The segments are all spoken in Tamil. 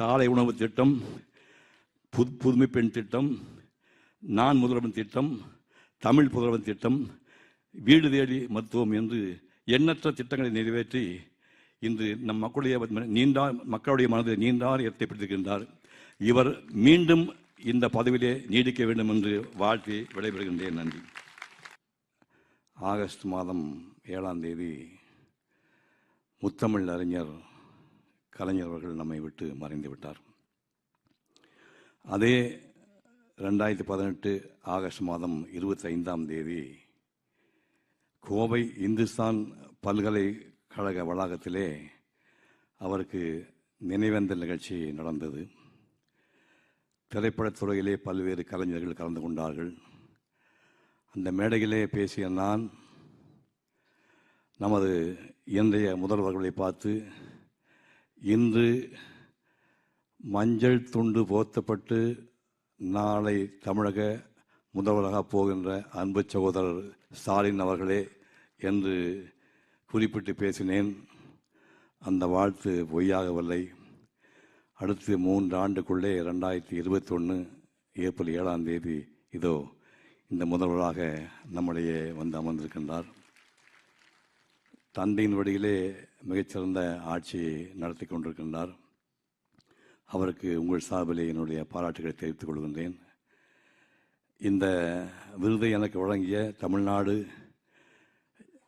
காலை உணவு திட்டம் புது புதுமை பெண் திட்டம் நான் முதல்வன் திட்டம் தமிழ் புதல்வன் திட்டம் வீடு தேடி மருத்துவம் என்று எண்ணற்ற திட்டங்களை நிறைவேற்றி இன்று நம் மக்களுடைய நீண்டா மக்களுடைய மனதில் நீண்டார் இடத்தை பிடித்திருக்கின்றார். இவர் மீண்டும் இந்த பதவியிலே நீடிக்க வேண்டும் என்று வாழ்த்தி விடைபெறுகின்றேன். நன்றி. ஆகஸ்ட் மாதம் ஏழாம் தேதி முத்தமிழ் அறிஞர் கலைஞர் அவர்கள் நம்மை விட்டு மறைந்து விட்டார். அதே ரெண்டாயிரத்தி பதினெட்டு ஆகஸ்ட் மாதம் இருபத்தைந்தாம் தேதி கோவை இந்துஸ்தான் பல்கலைக்கழக வளாகத்திலே அவருக்கு நினைவேந்தல் நிகழ்ச்சி நடந்தது. திரைப்படத்துறையிலே பல்வேறு கலைஞர்கள் கலந்து கொண்டார்கள். அந்த மேடையிலே பேசிய நான் நமது இன்றைய முதல்வர்களை பார்த்து இன்று மஞ்சள் துண்டு போர்த்தப்பட்டு நாளை தமிழக முதல்வராக போகின்ற அன்பு சகோதரர் ஸ்டாலின் அவர்களே என்று குறிப்பிட்டு பேசினேன். அந்த வாழ்த்து பொய்யாகவில்லை. அடுத்து மூன்று ஆண்டுக்குள்ளே ரெண்டாயிரத்தி இருபத்தொன்று ஏப்ரல் ஏழாம் தேதி இதோ இந்த முதல்வராக நம்முடைய வந்து அமர்ந்திருக்கின்றார். தந்தையின் வழியிலே மிகச்சிறந்த ஆட்சியை நடத்தி கொண்டிருக்கின்றார் அவருக்கு உங்கள் சார்பிலே என்னுடைய பாராட்டுகளை தெரிவித்துக் கொள்கின்றேன். இந்த விருதை எனக்கு வழங்கிய தமிழ்நாடு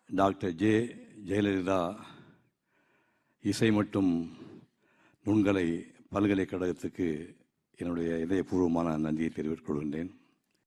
டாக்டர் ஜே ஜெயலலிதா இசை மற்றும் நுண்கலை பல்கலைக்கழகத்துக்கு என்னுடைய இதயபூர்வமான நன்றியை தெரிவித்துக் கொள்கின்றேன்.